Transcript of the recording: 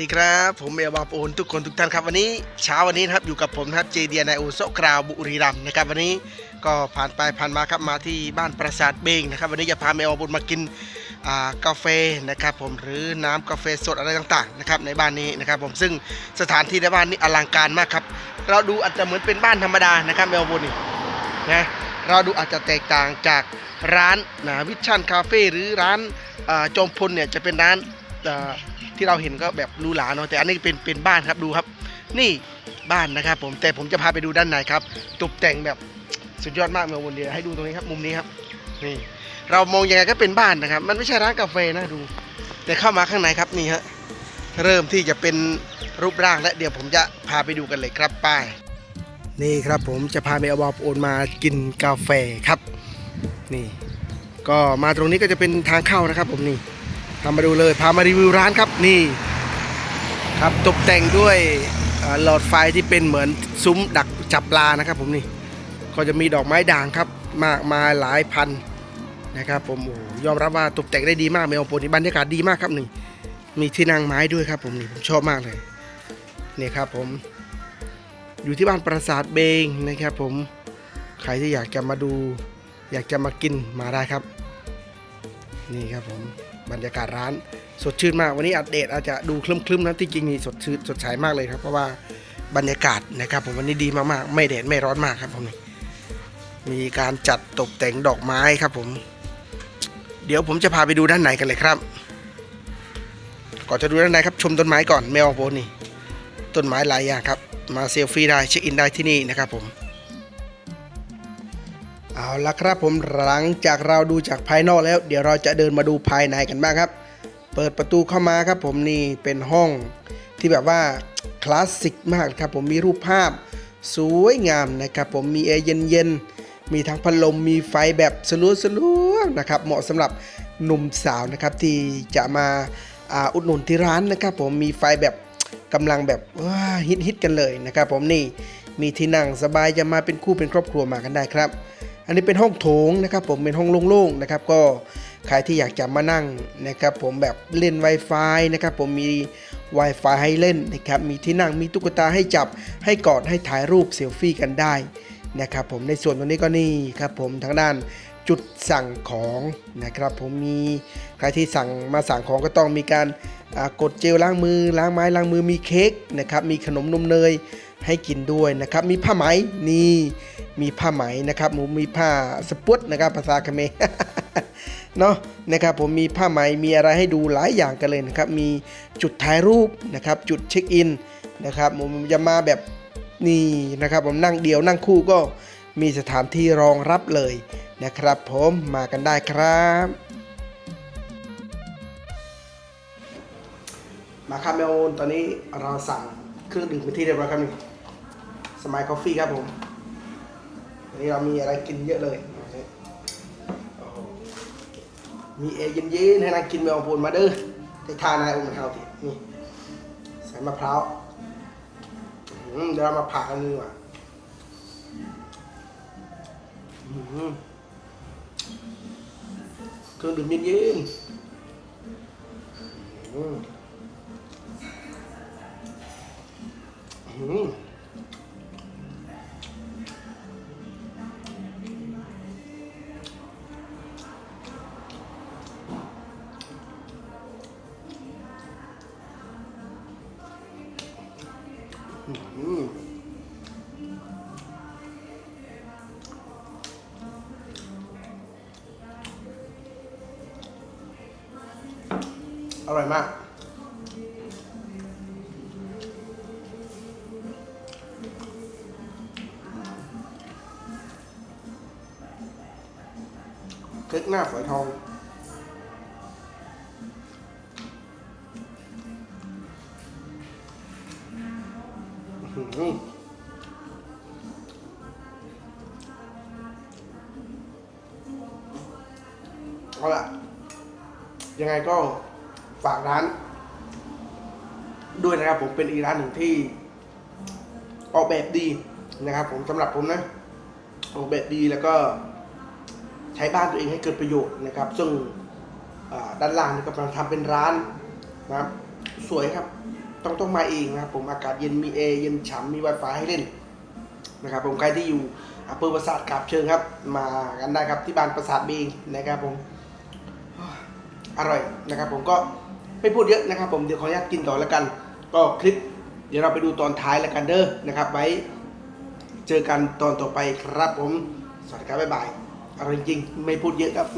ดีครับ ผมเอลบาปูนทุกคนทุกท่านครับวันนี้เช้าวันนี้นะครับอยู่กับผมนะครับเจเดียนายโอโซกราวบุรีรัมนะครับวันนี้ก็ผ่านไปผ่านมาครับมาที่บ้านปราสาทเบงนะครับวันนี้จะพาเมลบาปูนมากินกาแฟนะครับผมหรือน้ำกาแฟสดอะไรต่างๆนะครับในบ้านนี้นะครับผมซึ่งสถานที่ในบ้านนี้อลังการมากครับเราดูอาจจะเหมือนเป็นบ้านธรรมดานะครับเมลบาปูนนี่นะเราดูอาจจะแตกต่างจากร้านนะวิชั่นคาเฟ่หรือร้านจอมพลเนี่ยจะเป็นร้าน ที่เราเห็นก็แบบรูหราเนาะแต่อันนี้เป็นเป็นบ้านครับดูครับ นี่บ้านนะครับ ผมแต่ผมจะพาไปดูด้านในครับตกแต่งแบบสุดยอดมากเมื่อวันเดียวให้ดูตรงนี้ครับ มุมนี้ครับ นี่ เรามองยังไงก็เป็นบ้านนะครับ มันไม่ใช่ร้านกาแฟนะดู แต่เข้ามาข้างในครับนี่ฮะเริ่มที่จะเป็นรูปร่างและเดี๋ยวผมจะพาไปดูกันเลยครับป้ายนี่ครับผมจะพาเมลบอบโอนมากินกาแฟครับ นี่ ก็มาตรงนี้ก็จะเป็นทางเข้านะครับ ผมนี่ ทำมาดูเลยพามารีวิวร้านครับนี่ครับตกแต่งด้วยหลอดไฟที่เป็นเหมือนซุ้มดักจับปลานะครับ ผมนี่ก็จะมีดอกไม้ด่างครับมากมาหลายพันนะครับผมอยอมรับว่าตกแต่งได้ดีมากเมลโปนี่บรรยากาศดีมากครับนี่มีที่นั่งไม้ด้วยครับผมนี่ผมชอบมากเลยนี่ครับผมอยู่ที่บ้านปราสาทเบงนะครับผมใครที่อยากจะมาดู อยากจะมากินมาได้ครับ นี่ครับผม บรรยากาศร้าน สดชื่นมากวันนี้อัปเดตอาจจะดูคลึ้มๆนะที่จริงนี่สดชื่นสดใสมากเลยครับเพราะว่าบรรยากาศนะครับผมวันนี้ดีมากๆ ไม่แดดไม่ร้อนมากครับผมนี่มีการจัดตกแต่งดอกไม้ครับผม เดี๋ยวผมจะพาไปดูด้านในกันเลยครับ ก่อนจะดูด้านในครับชมต้นไม้ก่อนแมวโบนี่ต้นไม้หลายอย่างครับ มาเซลฟี่ได้เช็คอินได้ที่นี่นะครับผม เอาละครับผมหลังจากเราดูจากภายนอกแล้ว เดี๋ยวเราจะเดินมาดูภายในกันบ้างครับ เปิดประตูเข้ามาครับผมนี่เป็นห้องที่แบบว่าคลาสสิกมากครับผมมีรูปภาพสวยงามนะครับผมมีแอร์เย็นๆ มีทั้งพัดลมมีไฟแบบสลัวๆนะครับเหมาะสำหรับหนุ่มสาวนะครับที่จะมาอาอุดหนุนที่ร้านนะครับผมมีไฟแบบกำลังแบบฮิตๆกันเลยนะครับผมนี่มีที่นั่งสบายจะมาเป็นคู่เป็นครอบครัวมากันได้ครับ อันนี้เป็นห้องโถงนะครับผมเป็นห้องโล่งๆนะครับก็ใครที่อยากจะมานั่งนะครับผมแบบเล่น Wi-Fi นะครับผมมี Wi-Fi ให้เล่นนะครับมีที่นั่งมีตุ๊กตาให้จับให้กอดให้ถ่ายรูปเซลฟี่กันได้นะครับผมในส่วนตรงนี้ก็นี่ครับผมทางด้านจุดสั่งของนะครับผมมีใครที่สั่งมาสั่งของก็ต้องมีการ กดเจลล้างมือล้างไม้ล้างมือมีเค้กนะครับมีขนมนมเนยให้กินด้วยนะครับมีผ้าไหมนี่มีผ้าไหมนะครับผมมีผ้าสปุตนะครับภาษาเขมรเนาะนะครับผมมีผ้าไหมมีอะไรให้ดูหลายอย่างกันเลยนะครับมีจุดถ่ายรูปนะครับจุดเช็คอินนะครับผมจะมาแบบนี่นะครับผมนั่งเดียวนั่งคู่ก็มีสถานที่รองรับเลยนะครับผมมากันได้ครับ มาครับเมลตอนนี้เราสั่งเครื่องดื่มไปนที่เรียบร้อยครับนี่สมัยกาแฟครับผมวันนี้เรามีอะไรกินเยอะเลย มีเอเย็นๆให้นางกินเมลปูนมาเด้อได้ทานอะไรอุ้มเท้าทีนี่ใส่มะพร้าวเดี๋ยวเรามาผ่ากันดีกว่าเครื่องดื่มเย็นๆ อร่อยมาก เค้กหน้าฝอยทอง เอาล่ะ ยังไงก็ฝากร้าน ด้วยนะครับผมเป็นอีกร้านหนึ่งที่ ออกแบบดีนะครับ ผมสำหรับผมนะ ออกแบบดีแล้วก็ ใช้บ้านตัวเองให้เกิดประโยชน์นะครับ ซึ่งด้านล่างนี่กำลังทำเป็นร้านนะครับ สวยครับ ต้องต้องมาเองนะครับผมอากาศเย็นมีแอร์เย็นฉ่ำมี Wi-Fi ให้เล่นนะครับผมใครที่อยู่อำเภอปราสาทกาบเชิงครับ มากันได้ครับที่บ้านปราสาทเบงนะครับผมอร่อยนะครับ ผมก็ไม่พูดเยอะนะครับ ผมเดี๋ยวขออนุญาตกินก่อนแล้วกัน ก็คลิป เดี๋ยวเราไปดูตอนท้ายแล้วกันเด้อนะครับ ไว้เจอกันตอนต่อไปครับผมสวัสดีครับบ๊ายบายอร่อยจริงไม่พูดเยอะครับ